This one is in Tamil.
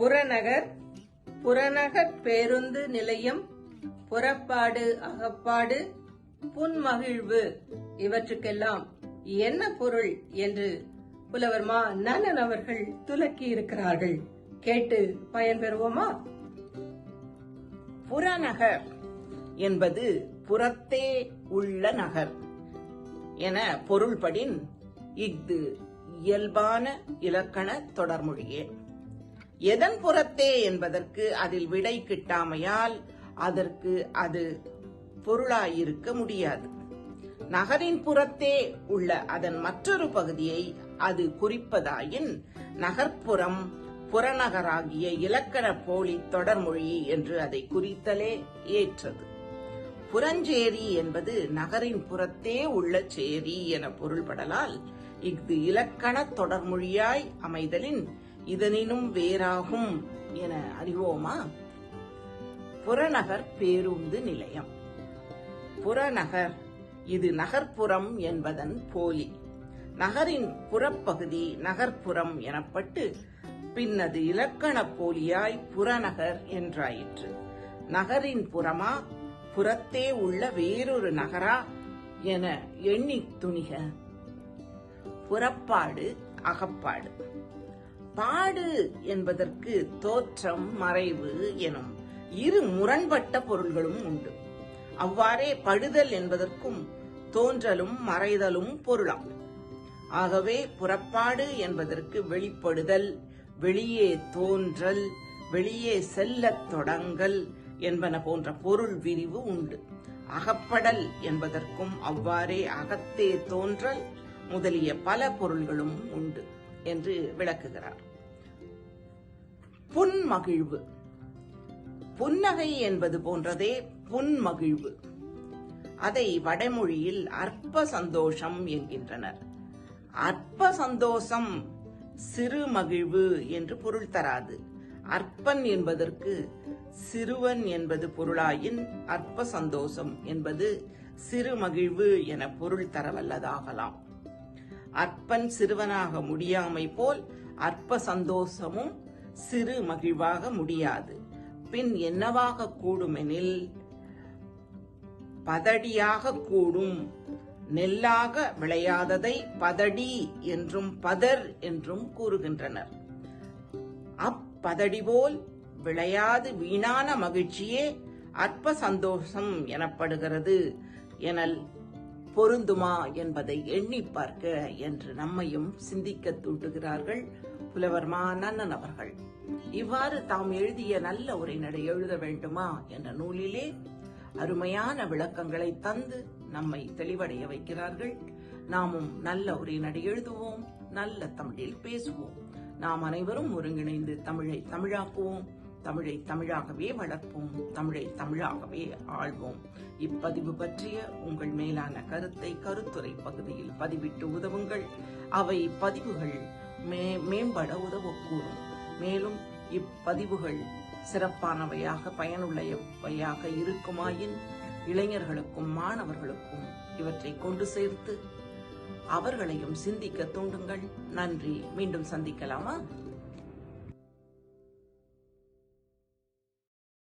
புறநகர் புறநகர் பேருந்து நிலையம் புறப்பாடு அகப்பாடு புன்மகிழ்வு இவற்றுக்கெல்லாம் என்ன பொருள் என்று புலவர் மா நன்னன் அவர்கள் துலக்கி இருக்கிறார்கள் கேட்டு பயன்பெறுவோமா? புறநகர் என்பது புறத்தே உள்ள நகர் என பொருள்படின் இஃது இயல்பான இலக்கண தொடர்மொழியே. எதன் புறத்தே என்பதற்கு அதில் விடை கிட்டாமையால் அதற்கு அது பொருளாயிருக்க முடியாது. நகரின் புறத்தே உள்ள அதன் மற்றொரு பகுதியை அது குறிப்பதாயின் நகர்ப்புறம் புறநகராகிய இலக்கண போலி தொடர்மொழி என்று அதை குறித்தலே ஏற்றது. புறஞ்சேரி என்பது நகரின் புறத்தே உள்ள சேரி என பொருள்படலால் இஃது இலக்கண தொடர்மொழியாய் அமைதலின் இதனினும் வேறாகும் என அறிவோமா? புறநகர் பேருந்து நிலையம். புறநகர் இது நகர்ப்புறம் என்பதன் போலி. நகரின் புறப்பகுதி நகர்ப்புறம் எனப்பட்டு பின்னது இலக்கண போலியாய் புறநகர் என்றாயிற்று. நகரின் புறமா புறத்தே உள்ள வேறொரு நகரா என எண்ணித் துணிக. புறப்பாடு அகப்பாடு. பாடு என்பதற்கு தோற்றம் மறைவு எனும் இரு முரண்பட்ட பொருள்களும் உண்டு. அவ்வாறே படுதல் என்பதற்கும் தோன்றலும் மறைதலும் பொருளாம். ஆகவே புறப்பாடு என்பதற்கு வெளிப்படுதல் வெளியே தோன்றல் வெளியே செல்லத் தொடங்கல் என்பன போன்ற பொருள் விரிவு உண்டு. அகப்படல் என்பதற்கும் அவ்வாறே அகத்தே தோன்றல் முதலிய பல பொருள்களும் உண்டு. என்று விளக்குகிறார். புன்மகிழ்வு. புன்னகை என்பது போன்றதே புன்மகிழ்வு. அதை வடமொழியில் அற்ப சந்தோஷம் என்கின்றனர். அற்ப சந்தோஷம் சிறு மகிழ்வு என்று பொருள் தராது. அற்பன் என்பதற்கு சிறுவன் என்பது பொருளாயின் அற்ப சந்தோஷம் என்பது சிறு மகிழ்வு என பொருள் தரவல்லதாகலாம். அற்பன் சிறுவனாக முடியாமை போல் அற்ப சந்தோஷமும் சிறு மகிழ்வாக முடியாது. பின் என்னவாக கூடுமெனில் பதடியாக கூடும். நெல்லாக விளையாததை பதடி என்றும் பதர் என்றும் கூறுகின்றனர். அப்பதடி போல் விளையாது வீணான மகிழ்ச்சியே அற்ப சந்தோஷம் எனப்படுகிறது. எனல் பொருந்துமா என்பதை எண்ணி பார்க்க என்று நம்மையும் சிந்திக்க தூண்டுகிறார்கள் புலவர் மாநன்னன் அவர்கள். இவ்வாறு தாம் எழுதிய நல்ல உரைநடை எழுத வேண்டுமா என்ற நூலிலே அருமையான விளக்கங்களை தந்து நம்மை தெளிவடைய வைக்கிறார்கள். நாமும் நல்ல உரைநடை எழுதுவோம் நல்ல தமிழில் பேசுவோம். நாம் அனைவரும் ஒருங்கிணைந்து தமிழை தமிழாக்குவோம். தமிழை தமிழாகவே வளர்ப்போம் தமிழை தமிழாகவே ஆள்வோம். இப்பதிவு பற்றிய உங்கள் மேலான கருத்தை கருத்துரை பகுதியில் பதிவிட்டு உதவுங்கள். அவை பதிவுகள் மே மேம்பட உதவக்கூடும். மேலும் இப்பதிவுகள் சிறப்பானவையாக பயனுள்ளவையாக இருக்குமாயின் இளைஞர்களுக்கும் மாணவர்களுக்கும் இவற்றை கொண்டு சேர்த்து அவர்களையும் சிந்திக்க தூண்டுங்கள். நன்றி. மீண்டும் சந்திக்கலாமா?